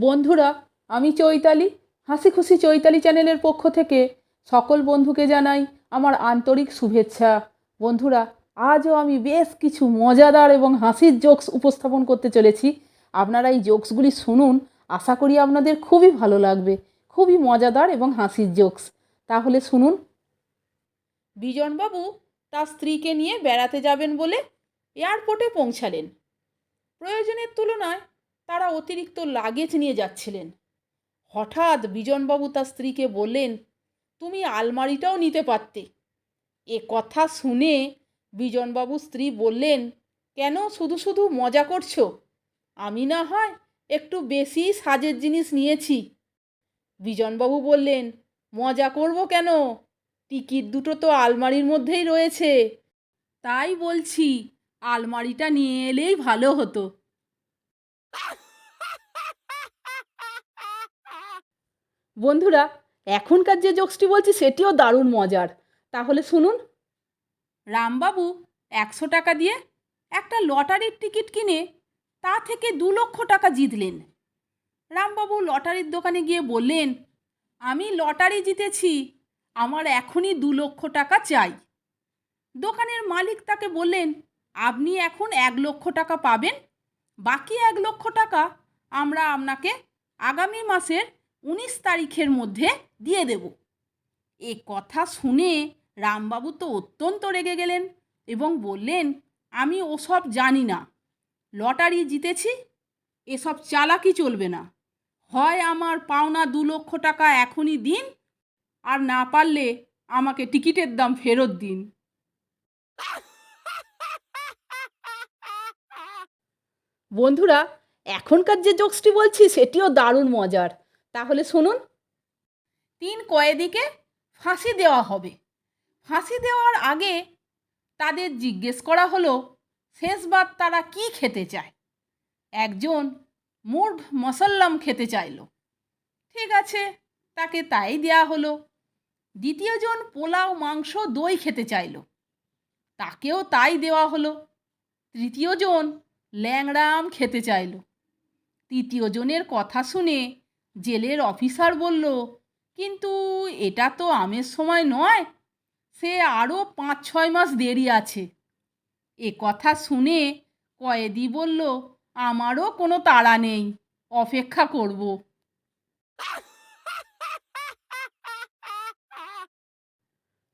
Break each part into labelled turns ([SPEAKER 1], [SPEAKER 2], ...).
[SPEAKER 1] বন্ধুরা, আমি চৈতালি হাসি খুশি চৈতালি চ্যানেলের পক্ষ থেকে সকল বন্ধুকে জানাই আমার আন্তরিক শুভেচ্ছা। বন্ধুরা, আজও আমি বেশ কিছু মজাদার এবং হাসির জোকস উপস্থাপন করতে চলেছি। আপনারা এই জোকসগুলি শুনুন, আশা করি আপনাদের খুবই ভালো লাগবে। খুবই মজাদার এবং হাসির জোকস। তাহলে শুনুন। বিজনবাবু তার স্ত্রীকে নিয়ে বেড়াতে যাবেন বলে এয়ারপোর্টে পৌঁছালেন। প্রয়োজনের তুলনায় তারা অতিরিক্ত লাগেজ নিয়ে যাচ্ছিলেন। হঠাৎ বিজনবাবু তার স্ত্রীকে বললেন, তুমি আলমারিটাও নিতে পারতে। এ কথা শুনে বিজনবাবু স্ত্রী বললেন, কেন শুধু শুধু মজা করছ? আমি না হয় একটু বেশি সাজের জিনিস নিয়েছি। বিজনবাবু বললেন, মজা করব কেন? টিকিট দুটো তো আলমারির মধ্যেই রয়েছে। তাই বলছি, আলমারিটা নিয়ে এলেই ভালো হতো। বন্ধুরা, এখনকার যে জোকসটি বলছি, সেটিও দারুণ মজার। তাহলে শুনুন। রামবাবু একশো টাকা দিয়ে একটা লটারির টিকিট কিনে তা থেকে দু লক্ষ টাকা জিতলেন। রামবাবু লটারির দোকানে গিয়ে বললেন, আমি লটারি জিতেছি, আমার এখনই দু লক্ষ টাকা চাই। দোকানের মালিক তাকে বললেন, আপনি এখন এক লক্ষ টাকা পাবেন, বাকি এক লক্ষ টাকা আমরা আপনাকে আগামী মাসের উনিশ তারিখের মধ্যে দিয়ে দেব। এ কথা শুনে রামবাবু তো অত্যন্ত রেগে গেলেন এবং বললেন, আমি ওসব জানি না। লটারি জিতেছি, এসব চালাকি চলবে না। হয় আমার পাওনা দু লক্ষ টাকা এখনই দিন, আর না পারলে আমাকে টিকিটের দাম ফেরত দিন। বন্ধুরা, এখনকার যে জোকসটি বলছি, সেটিও দারুণ মজার। তাহলে শুনুন। তিন কয়েদিকে ফাঁসি দেওয়া হবে। ফাঁসি দেওয়ার আগে তাদের জিজ্ঞেস করা হলো, শেষবার তারা কি খেতে চায়? একজন মুর্গ মশাল্লাম খেতে চাইলো। ঠিক আছে, তাকে তাই দেয়া হলো। দ্বিতীয়জন পোলাও, মাংস, দই খেতে চাইলো। তাকেও তাই দেওয়া হলো। তৃতীয়জন ল্যাংড়া আম খেতে চাইলো। তৃতীয়জনের কথা শুনে জেলের অফিসার বলল কিন্তু এটা তো আমের সময় নয় সে আরও পাঁচ ছয় মাস দেরি আছে। এ কথা শুনে কয়েদি বলল আমারও কোনো তাড়া নেই অপেক্ষা করব।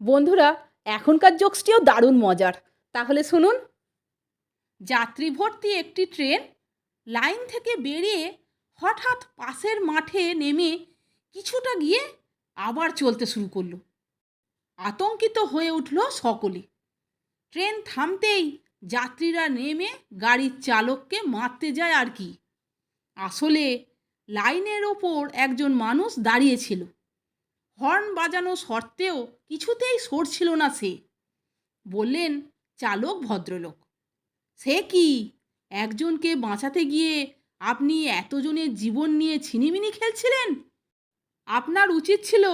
[SPEAKER 1] বন্ধুরা এখনকার জোকসটিও দারুণ মজার। তাহলে শুনুন। যাত্রী ভর্তি একটি ট্রেন লাইন থেকে বেরিয়ে হঠাৎ পাশের মাঠে নেমে কিছুটা গিয়ে আবার চলতে শুরু করল। আতঙ্কিত হয়ে উঠল সকলে। ট্রেন থামতেই যাত্রীরা নেমে গাড়ির চালককে মারতে যায় আর কি। আসলে লাইনের ওপর একজন মানুষ দাঁড়িয়েছিল হর্ন বাজানো সত্ত্বেও কিছুতেই সরছিল না সে। বললেন, চালক ভদ্রলোক, সে কি? একজনকে বাঁচাতে গিয়ে আপনি এতজনের জীবন নিয়ে ছিনিমিনি খেলছিলেন? আপনার উচিত ছিল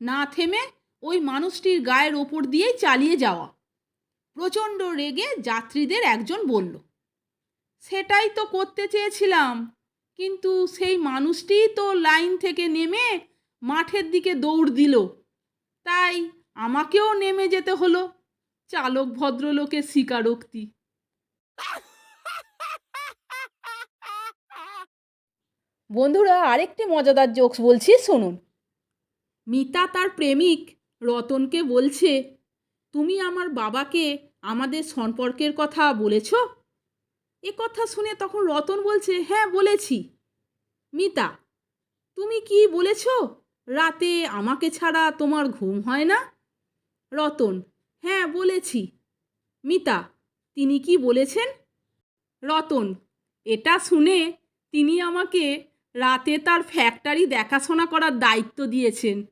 [SPEAKER 1] না থেমে ওই মানুষটির গায়ের ওপর দিয়েই চালিয়ে যাওয়া। প্রচণ্ড রেগে যাত্রীদের একজন বলল, সেটাই তো করতে চেয়েছিলাম, কিন্তু সেই মানুষটিই তো লাইন থেকে নেমে মাঠের দিকে দৌড় দিল। তাই আমাকেও নেমে যেতে হলো, চালক ভদ্রলোকের স্বীকারোক্তি। বন্ধুরা, আরেকটি মজাদার জোকস বলছি, শুনুন। মিতা তার প্রেমিক রতনকে বলছে, তুমি আমার বাবাকে আমাদের সম্পর্কের কথা বলেছ? এ কথা শুনে তখন রতন বলছে হ্যাঁ বলেছি। মিতা, তুমি কি বলেছ? রাতে আমাকে ছাড়া তোমার ঘুম হয় না? রতন হ্যাঁ বলেছি। মিতা, তিনি কি বলেছেন? রতন, এটা শুনে তিনি আমাকে রাতে তার ফ্যাক্টরি দেখাশোনা করার দায়িত্ব দিয়েছেন।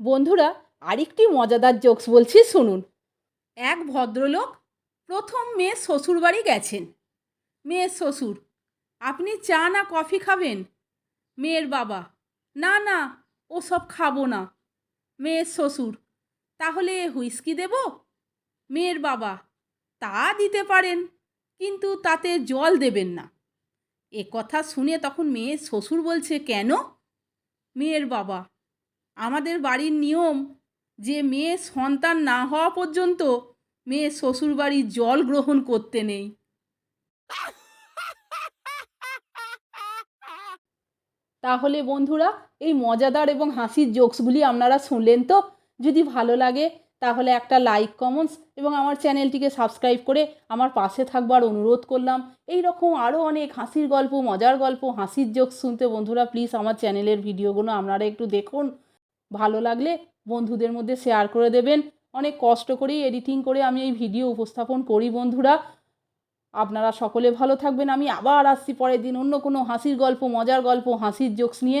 [SPEAKER 1] বন্ধুরা, আরেকটি মজাদার জোকস বলছি, শুনুন। এক ভদ্রলোক প্রথম মেয়ের শ্বশুরবাড়ি গেছেন। মেয়ের শ্বশুর, আপনি চা না কফি খাবেন? মেয়ের বাবা, না না ওসব খাব না। মেয়ের শ্বশুর, তাহলে হুইস্কি দেব? মেয়ের বাবা, তা দিতে পারেন। কিন্তু তাতে জল দেবেন না। এ কথা শুনে তখন মেয়ের শ্বশুর বলছে, কেন? মেয়ের বাবা, আমাদের বাড়ির নিয়ম যে মেয়ে সন্তান না হওয়া পর্যন্ত মেয়ে শ্বশুর বাড়ির জল গ্রহণ করতে নেই। তাহলে বন্ধুরা, এই মজাদার এবং হাসির জোকসগুলি আপনারা শুনলেন তো? যদি ভালো লাগে তাহলে একটা লাইক কমেন্টস এবং আমার চ্যানেলটিকে সাবস্ক্রাইব করে আমার পাশে থাকবার অনুরোধ করলাম। এই রকম আরও অনেক হাসির গল্প, মজার গল্প, হাসির জোকস শুনতে বন্ধুরা প্লিজ আমার চ্যানেলের ভিডিওগুলো আপনারা একটু দেখুন। ভালো লাগলে বন্ধুদের মধ্যে শেয়ার করে দেবেন। অনেক কষ্ট করেই এডিটিং করে আমি এই ভিডিও উপস্থাপন করি বন্ধুরা। আপনারা সকলে ভালো থাকবেন। আমি আবার আসছি পরের দিন অন্য কোনো হাসির গল্প, মজার গল্প, হাসির জোকস নিয়ে।